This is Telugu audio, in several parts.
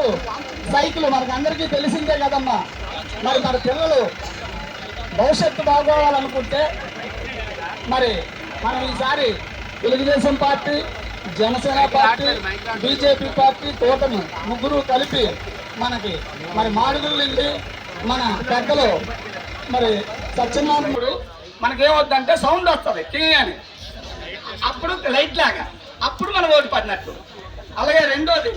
భవిష్యత్తు సైకిల్ మనకు అందరికీ తెలిసిందే కదమ్మా. మరి మన పిల్లలు భవిష్యత్తు బాగోవాలనుకుంటే మరి మనం ఈసారి Telugu Desam party Janasena party BJP party కూటమి ముగ్గురు కలిపి మనకి మరి మాడుగుల నుండి మన పెద్దలు మరి సత్యనారాయణుడు మనకేమవుద్దంటే సౌండ్ వస్తుంది టీ అని. అప్పుడు లైట్ లాగా అప్పుడు మనం ఓటు పడినట్టు అలాగే రెండోది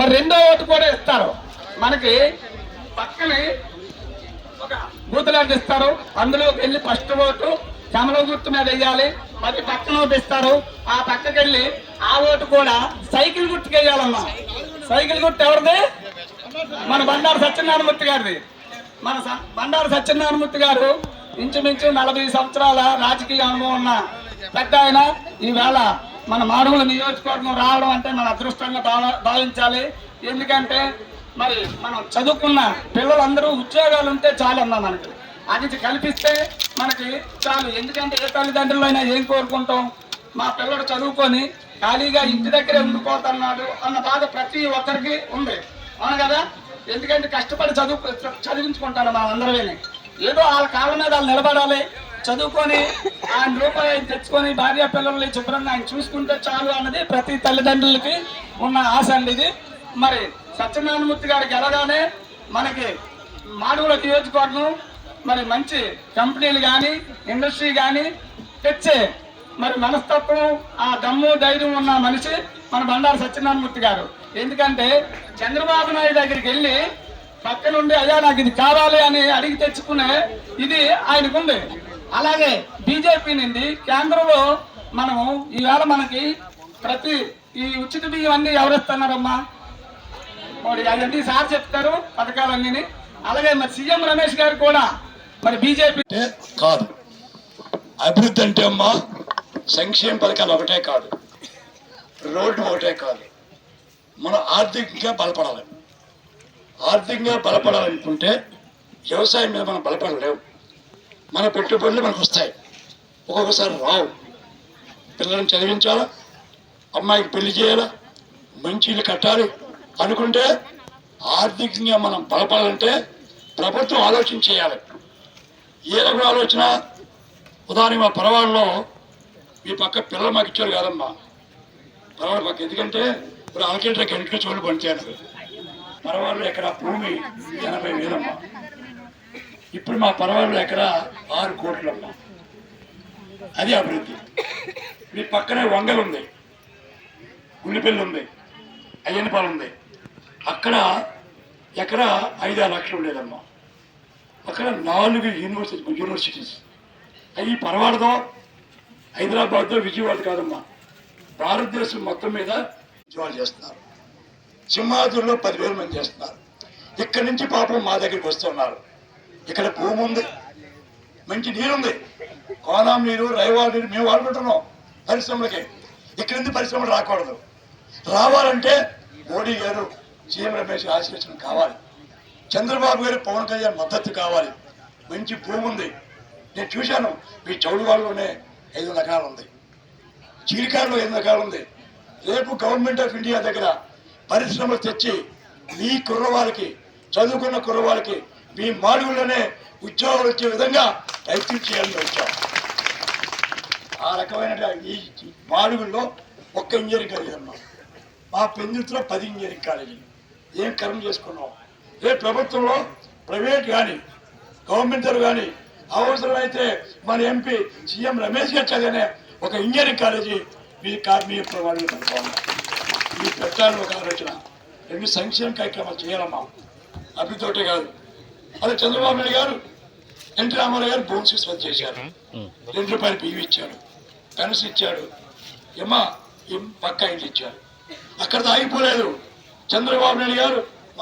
మరి రెండో ఓటు కూడా ఇస్తారు. మనకి పక్కనే ఒక బూతులాంటి ఇస్తారు. అందులోకి వెళ్ళి ఫస్ట్ ఓటు చమల గుర్తు మీద వేయాలి. మరి పక్కన ఓటు ఇస్తారు. ఆ పక్కకి వెళ్ళి ఆ ఓటు కూడా సైకిల్ గుర్తుకి వేయాలమ్మా. సైకిల్ గుర్తు ఎవరిది? మన బండారు సత్యనారాయణమూర్తి గారిది. మన స- బండారు సత్యనారాయణమూర్తి గారు ఇంచుమించు నలభై సంవత్సరాల రాజకీయ అనుభవం ఉన్న పెద్ద ఆయన. ఈవేళ మన మాడుగుల నియోజకవర్గం రావడం అంటే మన అదృష్టంగా భావ- భావించాలి. ఎందుకంటే మరి మనం చదువుకున్న పిల్లలందరూ ఉద్యోగాలు ఉంటే చాలమ్మా మనకి. అది కల్పిస్తే మనకి చాలు. ఎందుకంటే ఏ తల్లిదండ్రులు అయినా ఏం కోరుకుంటాం? మా పిల్లడు చదువుకొని ఖాళీగా ఇంటి దగ్గరే ఉండిపోతున్నాడు అన్న బాధ ప్రతి ఒక్కరికి ఉంది. అవును కదా? ఎందుకంటే కష్టపడి చదువు చదివించుకుంటారు మా అందరమే ఏదో వాళ్ళ కాళ్ళ మీద వాళ్ళు నిలబడాలి. చదువుకొని ఆయన రూపాయి ఆయన తెచ్చుకొని భార్య పిల్లల్ని శుభ్రంగా ఆయన చూసుకుంటే చాలు అన్నది ప్రతి తల్లిదండ్రులకి ఉన్న ఆశ అండి ఇది. మరి సత్యనారాయణమూర్తి గారికి ఎలాగానే మనకి మాడుగుల నియోజకవర్గం మరి మంచి కంపెనీలు కానీ ఇండస్ట్రీ కానీ తెచ్చే మరి మనస్తత్వం ఆ దమ్ము ధైర్యం ఉన్న మనిషి మన బండారు సత్యనారాయణమూర్తి గారు. ఎందుకంటే చంద్రబాబు నాయుడు దగ్గరికి వెళ్ళి పక్క నుండి అయ్యా నాకు ఇది కావాలి అని అడిగి తెచ్చుకునే ఇది ఆయనకుంది. అలాగే బీజేపీ నుండి కేంద్రంలో మనము ఈవేళ మనకి ప్రతి ఈ ఉచిత బియ్యం అన్ని ఎవరిస్తున్నారమ్మా? మరి అవన్నీ సార్ చెప్తారు పథకాలన్నీ అలాగే మరి సీఎం రమేష్ గారు కూడా మరి బీజేపీ కాదు. అభివృద్ధి అంటే అమ్మా సంక్షేమ పథకాలు ఒకటే కాదు. రోడ్డు ఒకటే కాదు. మనం ఆర్థికంగా బలపడాలి. ఆర్థికంగా బలపడాలనుకుంటే వ్యవసాయం మీద మనం బలపడలేము. మన పెట్టుబడులు మనకు వస్తాయి. ఒక్కొక్కసారి రావు. పిల్లల్ని చదివించాలా? అమ్మాయికి పెళ్ళి చేయాలా? మంచి ఇల్లు కట్టాలి అనుకుంటే ఆర్థికంగా మనం బలపడాలంటే ప్రభుత్వం ఆలోచన చేయాలి. ఏ రకం ఆలోచన? ఉదాహరణ మా పరవాళ్ళలో ఈ పక్క పిల్లలు మాకు ఇచ్చారు కాదమ్మా. పరవాడ పక్క ఎందుకంటే ఇప్పుడు ఆర్కిటెక్ట్ ఎంట్రీ చోటు పంచాను పరవాళ్ళు ఎక్కడ భూమి ఎనభై వేలమ్మా. ఇప్పుడు మా పరవాడలో ఎక్కడ ఆరు కోట్లమ్మా. అది అభివృద్ధి. మీ పక్కనే వంగలు ఉంది ఉల్లిపల్లి ఉంది అయ్యనపాలు ఉంది అక్కడ ఎక్కడ ఐదు ఆరు లక్షలు ఉండేదమ్మా. అక్కడ నాలుగు యూనివర్సిటీ యూనివర్సిటీస్. అవి పర్వాడదో హైదరాబాద్లో విజయవాడ కాదమ్మా. భారతదేశం మొత్తం మీద ఉద్యోగాలు చేస్తున్నారు. సింహాదుల్లో పదివేల మంది చేస్తున్నారు. ఇక్కడి నుంచి పాపం మా దగ్గరికి వస్తున్నారు. ఇక్కడ భూమి ఉంది మంచి నీరు ఉంది కోనాం నీరు రైవాడు నీరు మేము వాడుకుంటున్నాం పరిశ్రమలకి. ఇక్కడి నుంచి పరిశ్రమలు రాకూడదు? రావాలంటే మోడీ గారు సీఎం రమేష్ ఆశీర్వచనం కావాలి. చంద్రబాబు గారు పవన్ కళ్యాణ్ మద్దతు కావాలి. మంచి భూమి ఉంది. నేను చూశాను మీ చౌడు వాళ్ళలోనే ఐదు రకాలు ఉంది. చీలికారులో ఐదు రకాలు ఉంది. రేపు గవర్నమెంట్ ఆఫ్ ఇండియా దగ్గర పరిశ్రమలు తెచ్చి మీ కుర్రవాళ్ళకి చదువుకున్న కుర్రవాళ్ళకి మీ మాడుగుల్లోనే ఉద్యోగాలు వచ్చే విధంగా ప్రయత్నం చేయాలని వచ్చాం. ఆ రకమైన ఈ మాడుగుల్లో ఒక్క ఇంజనీరింగ్ కాలేజీ అమ్మా మా పెందుతులో పది ఇంజనీరింగ్ కాలేజీలు. ఏం కర్మ చేసుకున్నాం? రేపు ప్రభుత్వంలో ప్రైవేట్ కానీ గవర్నమెంట్ కానీ అవసరమైతే మన ఎంపీ సీఎం రమేష్ గారు చదివిన ఒక ఇంజనీరింగ్ కాలేజీ మీ కార్మిక ప్రమాణాలు కనుక్కోవాలి ఈ పెట్టాలని ఒక ఆలోచన. రెండు సంక్షేమ కార్యక్రమాలు చేయాలమ్మా. అభితోటే కాదు. అదే చంద్రబాబు నాయుడు గారు ఎన్టీ రామారావు గారు భూమి చేశారు. రెండు రూపాయలు బియ్యం ఇచ్చాడు పెన్షన్ ఇచ్చాడు ఏమ్మా పక్క ఇంటి ఇచ్చాడు అక్కడ ఆగిపోలేదు చంద్రబాబు నాయుడు గారు